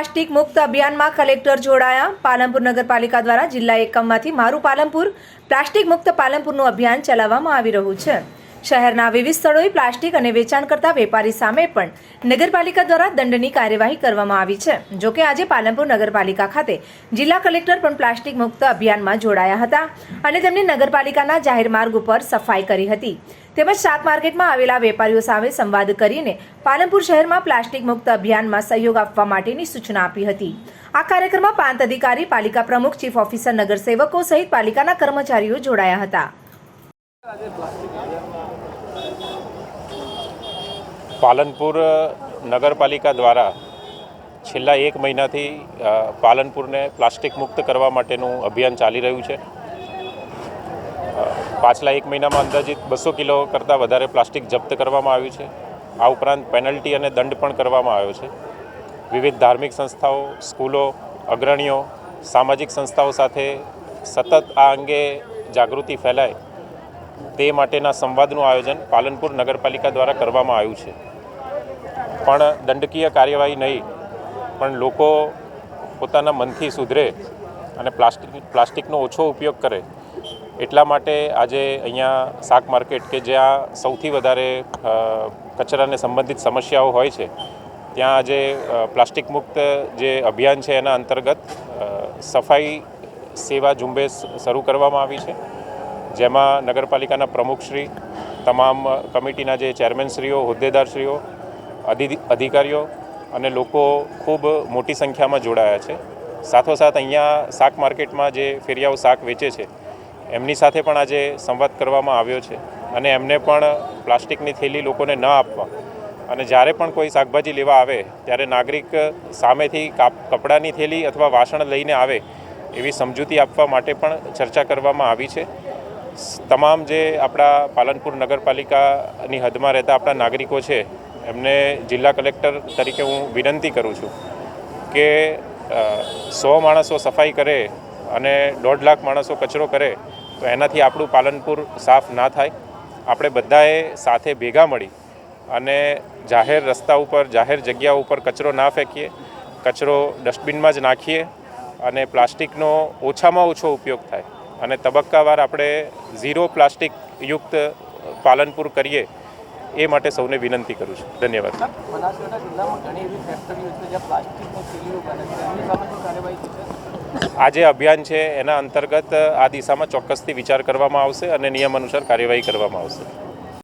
Plastic મુક્ત અભિયાનમાં collector જોડાયા. પાલનપુર નગરપાલિકા દ્વારા જિલ્લા એકમમાંથી મારું પાલનપુર પ્લાસ્ટિક મુક્ત પાલનપુરનું અભિયાન ચલાવવામાં આવી રહ્યું છે. શહેરના વિવિધ સ્થળોએ પ્લાસ્ટિક અને વેચાણ કરતા વેપારી સામે પણ નગરપાલિકા દ્વારા દંડની કાર્યવાહી કરવામાં આવી છે. જોકે આજે પાલનપુર નગરપાલિકા ખાતે જિલ્લા કલેક્ટર પણ પ્લાસ્ટિક મુક્ત અભિયાનમાં જોડાયા હતા અને તેમણે નગરપાલિકાના જાહેર માર્ગ ઉપર સફાઈ કરી હતી. તેમજ શાક માર્કેટમાં આવેલા વેપારીઓ સામે સંવાદ કરીને પાલનપુર શહેરમાં પ્લાસ્ટિક મુક્ત અભિયાનમાં સહયોગ આપવા માટેની સૂચના આપી હતી. આ કાર્યક્રમમાં પાંચ અધિકારી, પાલિકા પ્રમુખ, ચીફ ઓફિસર, નગરસેવકો સહિત પાલિકાના કર્મચારીઓ જોડાયા હતા. પાલનપુર નગરપાલિકા દ્વારા છેલ્લા એક મહિનાથી પાલનપુરને પ્લાસ્ટિક મુક્ત કરવા માટેનું અભિયાન ચાલી રહ્યું છે. પાછલા એક મહિનામાં અંદાજિત બસો કિલો કરતાં વધારે પ્લાસ્ટિક જપ્ત કરવામાં આવ્યું છે. આ ઉપરાંત પેનલ્ટી અને દંડ પણ કરવામાં આવ્યો છે. વિવિધ ધાર્મિક સંસ્થાઓ, સ્કૂલો, અગ્રણીઓ, સામાજિક સંસ્થાઓ સાથે સતત આ અંગે જાગૃતિ ફેલાય તે માટેના સંવાદનું આયોજન પાલનપુર નગરપાલિકા દ્વારા કરવામાં આવ્યું છે. પણ દંડકીય કાર્યવાહી નહીં, પણ લોકો પોતાના મનથી સુધરે અને પ્લાસ્ટિક, પ્લાસ્ટિકનો ઓછો ઉપયોગ કરે એટલા માટે આજે અહીંયા શાક માર્કેટ કે જ્યાં સૌથી વધારે કચરાને સંબંધિત સમસ્યાઓ હોય છે, ત્યાં આજે પ્લાસ્ટિક મુક્ત જે અભિયાન છે એના અંતર્ગત સફાઈ સેવા ઝુંબેશ શરૂ કરવામાં આવી છે. જેમાં નગરપાલિકાના પ્રમુખશ્રી તમામ કમિટીના જે ચેરમેનશ્રીઓ હોદ્દેદારશ્રીઓ અધિ, અધિકારીઓ અને લોકો ખૂબ મોટી સંખ્યામાં જોડાયા છે. સાથોસાથ અહીંયા શાક માર્કેટમાં જે ફેરિયાઓ શાક વેચે છે, એમની સાથે પણ આજે સંવાદ કરવામાં આવ્યો છે અને એમને પણ પ્લાસ્ટિકની થેલી લોકોને ન આપવા અને જ્યારે પણ કોઈ શાકભાજી લેવા આવે, ત્યારે નાગરિક સામેથી કાપ, કપડાની થેલી અથવા વાસણ લઈને આવે એવી સમજૂતી આપવા માટે પણ ચર્ચા કરવામાં આવી છે. તમામ જે આપણા પાલનપુર નગરપાલિકાની હદમાં રહેતા આપણા નાગરિકો છે, એમને જિલ્લા કલેક્ટર તરીકે હું વિનંતી કરું છું કે સો માણસો સફાઈ કરે અને દોઢ લાખ માણસો કચરો કરે, તો એનાથી આપણું પાલનપુર સાફ ના થાય. આપણે બધાએ સાથે ભેગા મળી અને જાહેર રસ્તા ઉપર, જાહેર જગ્યા ઉપર કચરો ના ફેંકીએ, કચરો ડસ્ટબિનમાં જ નાખીએ અને પ્લાસ્ટિકનો ઓછામાં ઓછો ઉપયોગ થાય. અને તબક્કાવાર આપણે ઝીરો પ્લાસ્ટિક યુક્ત પાલનપુર કરીએ એ માટે સૌને વિનંતી કરું છું. ધન્યવાદ. બનાસકાંઠા જિલ્લામાં ઘણી એવી ફેક્ટરીઓ છે જ્યાં પ્લાસ્ટિકની થેલીઓ બને છે. એમની સામે શું કાર્યવાહી થશે આ જે અભિયાન છે એના અંતર્ગત આ દિશામાં ચોક્કસથી વિચાર કરવામાં આવશે અને નિયમ અનુસાર કાર્યવાહી કરવામાં આવશે.